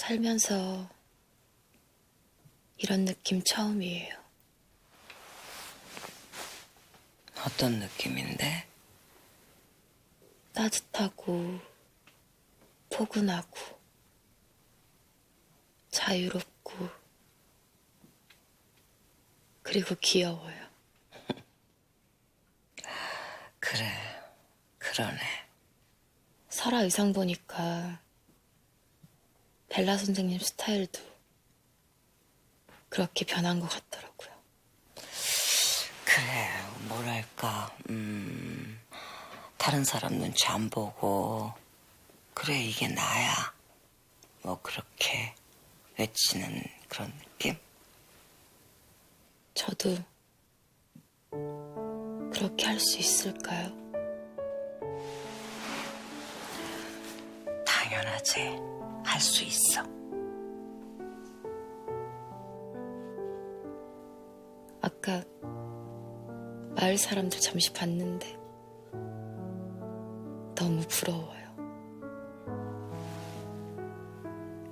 살면서 이런 느낌 처음이에요. 어떤 느낌인데? 따뜻하고 포근하고 자유롭고 그리고 귀여워요. 그래, 그러네. 설아 의상 보니까 벨라 선생님 스타일도 그렇게 변한 것 같더라고요. 그래, 뭐랄까, 음, 다른 사람 눈치 안 보고, 그래, 이게 나야. 뭐, 그렇게 외치는 그런 느낌? 저도 그렇게 할 수 있을까요? 당연하지. 할 수 있어. 아까 마을 사람들 잠시 봤는데 너무 부러워요.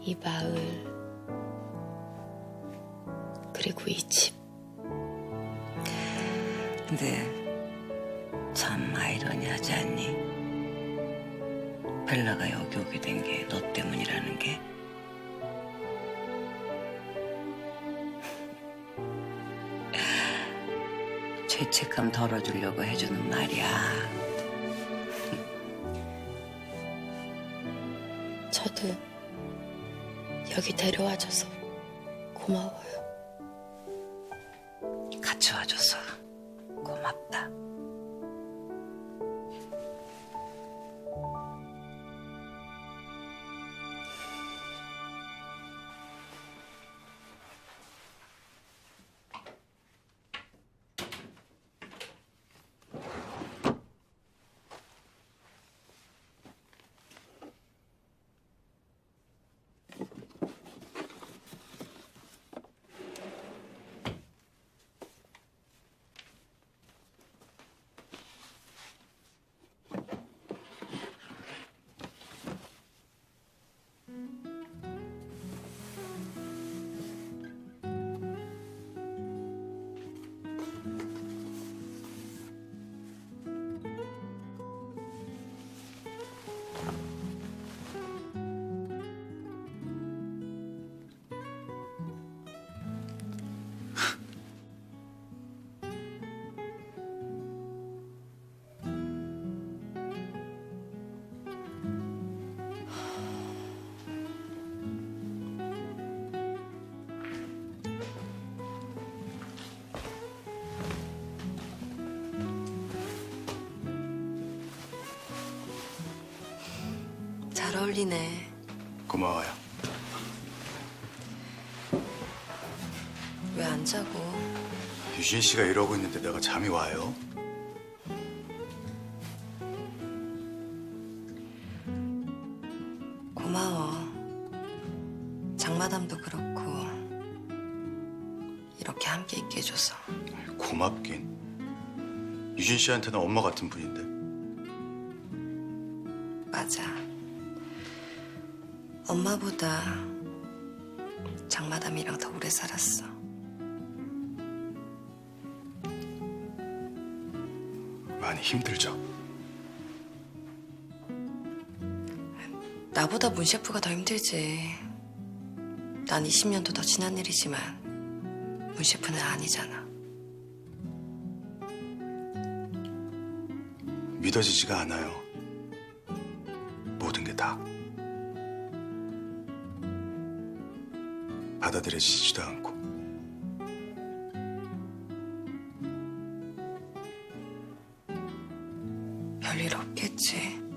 이 마을 그리고 이 집. 근데 참 아이러니하지 않니? 벨라가 여기 오게 된 게 너 때문이라는 게 죄책감 덜어주려고 해주는 말이야. 저도 여기 데려와줘서 고마워요. 같이 와줘서 고맙다. 잘 어울리네. 고마워요. 왜 안 자고? 유진 씨가 이러고 있는데 내가 잠이 와요? 고마워. 장마담도 그렇고 이렇게 함께 있게 해줘서. 고맙긴. 유진 씨한테는 엄마 같은 분인데. 맞아. 엄마보다 장마담이랑 더 오래 살았어. 많이 힘들죠? 나보다 문 셰프가 더 힘들지. 난 20년도 더 지난 일이지만 문 셰프는 아니잖아. 믿어지지가 않아요. 모든 게 다. 받아들여지지도 않고. 별일 없겠지.